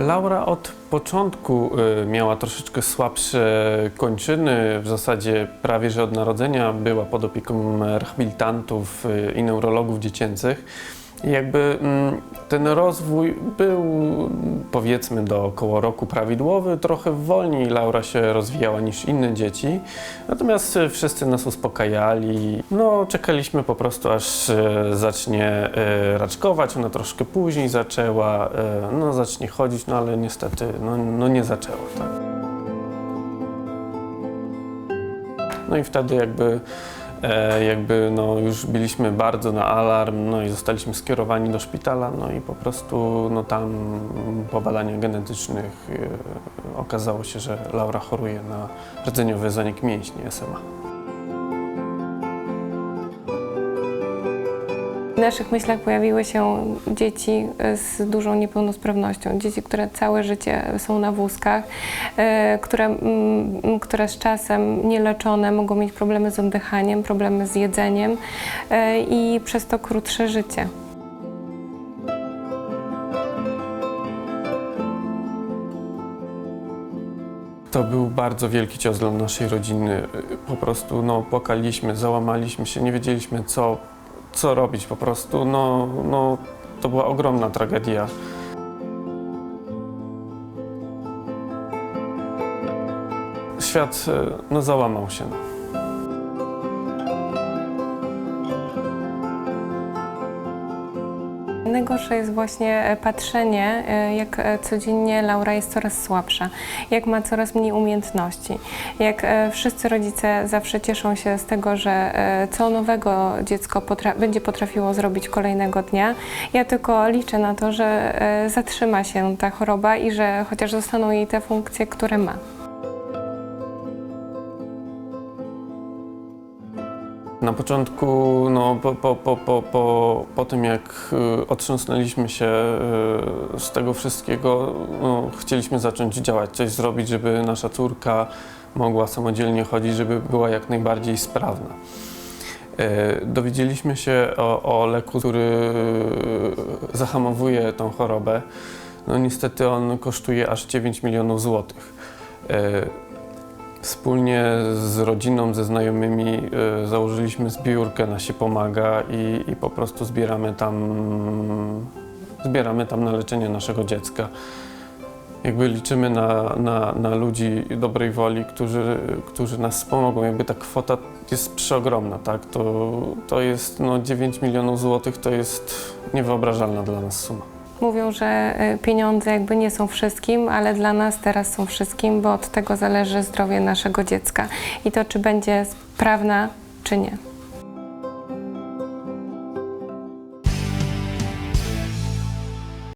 Laura od początku y, miała troszeczkę słabsze kończyny, w zasadzie prawie że od narodzenia była pod opieką rehabilitantów y, i neurologów dziecięcych. Jakby mm, ten rozwój był powiedzmy do około roku prawidłowy, trochę wolniej Laura się rozwijała niż inne dzieci, natomiast y, wszyscy nas uspokajali. No czekaliśmy po prostu aż y, zacznie y, raczkować, ona troszkę później zaczęła, no zacznie chodzić, no ale niestety no, no nie zaczęła, tak. No i wtedy jakby, e, jakby no już byliśmy bardzo na alarm, no i zostaliśmy skierowani do szpitala, no i po prostu no tam po badaniach genetycznych e, okazało się, że Laura choruje na rdzeniowy zanik mięśni SMA. W naszych myślach pojawiły się dzieci e, z dużą niepełnosprawnością, dzieci, które całe życie są na wózkach, e, które, które z czasem nieleczone mogą mieć problemy z oddychaniem, problemy z jedzeniem e, i przez to krótsze życie. To był bardzo wielki cios dla naszej rodziny. Po prostu no, płakaliśmy, załamaliśmy się, nie wiedzieliśmy co, co robić po prostu. No, no, to była ogromna tragedia. Świat e, no, załamał się. Najgorsze jest właśnie e, patrzenie, e, jak e, codziennie Laura jest coraz słabsza, jak ma coraz mniej umiejętności, jak wszyscy rodzice zawsze cieszą się z tego, że co nowego dziecko potra- będzie potrafiło zrobić kolejnego dnia. Ja tylko liczę na to, że zatrzyma się ta choroba i że chociaż zostaną jej te funkcje, które ma. Na początku, no, po, po, po, po, po, po tym jak y, otrząsnęliśmy się y, z tego wszystkiego, no, chcieliśmy zacząć działać, coś zrobić, żeby nasza córka mogła samodzielnie chodzić, żeby była jak najbardziej sprawna. Y, Dowiedzieliśmy się o, o leku, który zahamowuje tą chorobę. No niestety on kosztuje aż 9 milionów złotych. Wspólnie z rodziną, ze znajomymi y, założyliśmy zbiórkę na się pomaga i, i po prostu zbieramy tam, zbieramy tam na leczenie naszego dziecka. Jakby liczymy na, na, na ludzi dobrej woli, którzy, którzy nas wspomogą. Jakby ta kwota jest przeogromna, tak? To, to jest no, 9 milionów złotych, to jest niewyobrażalna dla nas suma. Mówią, że e, pieniądze jakby nie są wszystkim, ale dla nas teraz są wszystkim, bo od tego zależy zdrowie naszego dziecka i to, czy będzie sprawna, czy nie.